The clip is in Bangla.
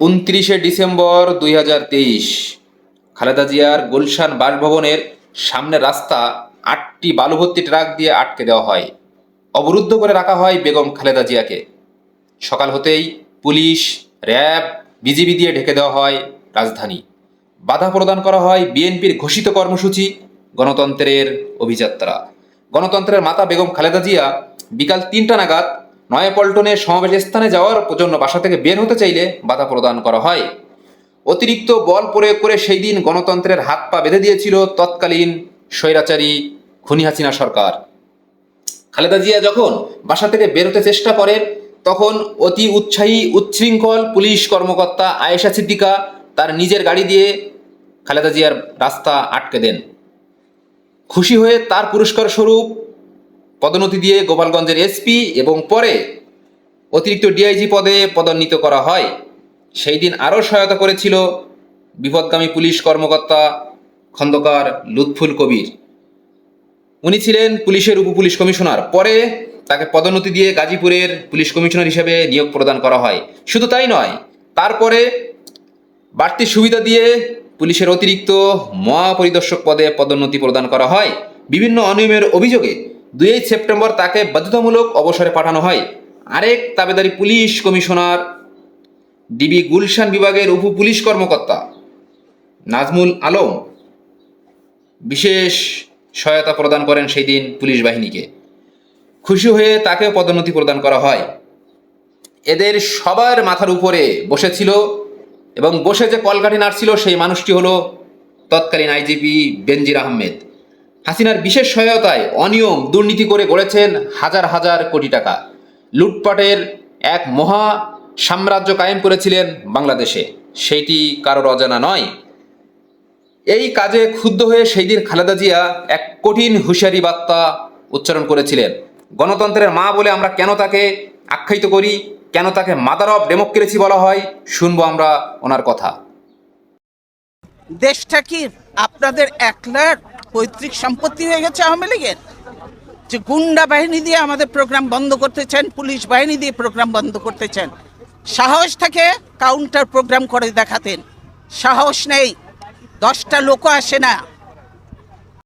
উনত্রিশে ডিসেম্বর দুই হাজার তেইশ, খালেদা জিয়ার গুলশান বাসভবনের সামনের রাস্তা, আটটি বালুভর্তি ট্রাক দিয়ে আটকে দেওয়া হয়। অবরুদ্ধ করে রাখা হয় বেগম খালেদা জিয়াকে। সকাল হতেই পুলিশ, র্যাব, বিজিবি দিয়ে ঢেকে দেওয়া হয় রাজধানী। বাধা প্রদান করা হয় বিএনপির ঘোষিত কর্মসূচি, গণতন্ত্রের অভিযাত্রা। গণতন্ত্রের মাতা বেগম খালেদা জিয়া বিকাল তিনটা নাগাদ নয়াপল্টনে সমাবেশ স্থানে যাওয়ার জন্য বাসা থেকে বের হতে চাইলে বাধা প্রদান করা হয়। অতিরিক্ত বল প্রয়োগ করে সেই দিন গণতন্ত্রের হাত পা বেঁধে দিয়েছিল তৎকালীন স্বৈরাচারী খুনি হাসিনা সরকার। খালেদা জিয়া যখন বাসা থেকে বেরোতে চেষ্টা করেন, তখন অতি উৎসাহী, উচ্ছৃঙ্খল পুলিশ কর্মকর্তা আয়েশা সিদ্দিকা তার নিজের গাড়ি দিয়ে খালেদা জিয়ার রাস্তা আটকে দেন। খুশি হয়ে তার পুরস্কার স্বরূপ পদোন্নতি দিয়ে গোপালগঞ্জের এসপি এবং পরে অতিরিক্ত ডিআইজি পদে পদোন্নীত করা হয়। সেই দিন আরও সহায়তা করেছিল বিপদগামী পুলিশ কর্মকর্তা খন্দকার লুৎফুল কবির। উনি ছিলেন পুলিশের উপপুলিশ কমিশনার। পরে তাকে পদোন্নতি দিয়ে গাজীপুরের পুলিশ কমিশনার হিসেবে নিয়োগ প্রদান করা হয়। শুধু তাই নয়, তারপরে বাড়তি সুবিধা দিয়ে পুলিশের অতিরিক্ত মহাপরিদর্শক পদে পদোন্নতি প্রদান করা হয়। বিভিন্ন অনিয়মের অভিযোগে দুই সেপ্টেম্বর তাকে বাধ্যতামূলক অবসরে পাঠানো হয়। আরেক তাবেদারি পুলিশ কমিশনার ডিবি গুলশান বিভাগের উপ পুলিশ কর্মকর্তা নাজমুল আলম বিশেষ সহায়তা প্রদান করেন সেই দিন পুলিশ বাহিনীকে। খুশি হয়ে তাকে পদোন্নতি প্রদান করা হয়। এদের সবার মাথার উপরে বসেছিল এবং বসে যে কলকাঠি নাড়ছিল সেই মানুষটি হলো তৎকালীন আইজিপি বেনজির আহমেদ। হাসিনার বিশেষ সহায়তায় অনিয়ম দুর্নীতি করে গড়েছেন হাজার হাজার কোটি টাকা। লুটপাটের এক মহা সাম্রাজ্য কায়েম করেছিলেন বাংলাদেশে। সেইটি কারোর অজানা নয়। এই কাজে ক্ষুব্ধ হয়ে সেই দিন খালেদা জিয়া এক কঠিন হুঁশিয়ারি বার্তা উচ্চারণ করেছিলেন। গণতন্ত্রের মা বলে আমরা কেন তাকে আখ্যায়িত করি, কেন তাকে মাদার অফ ডেমোক্রেসি বলা হয়, শুনব আমরা ওনার কথা। দেশটা কি আপনাদের একলার পৈতৃক সম্পত্তি হয়ে গেছে আওয়ামী লীগের। যে গুন্ডা বাহিনী দিয়ে আমাদের প্রোগ্রাম বন্ধ করতে চান পুলিশ বাহিনী দিয়ে প্রোগ্রাম বন্ধ করতে চান সাহস থাকে কাউন্টার প্রোগ্রাম করে দেখাতেন সাহস নেই। দশটা লোকও আসে না।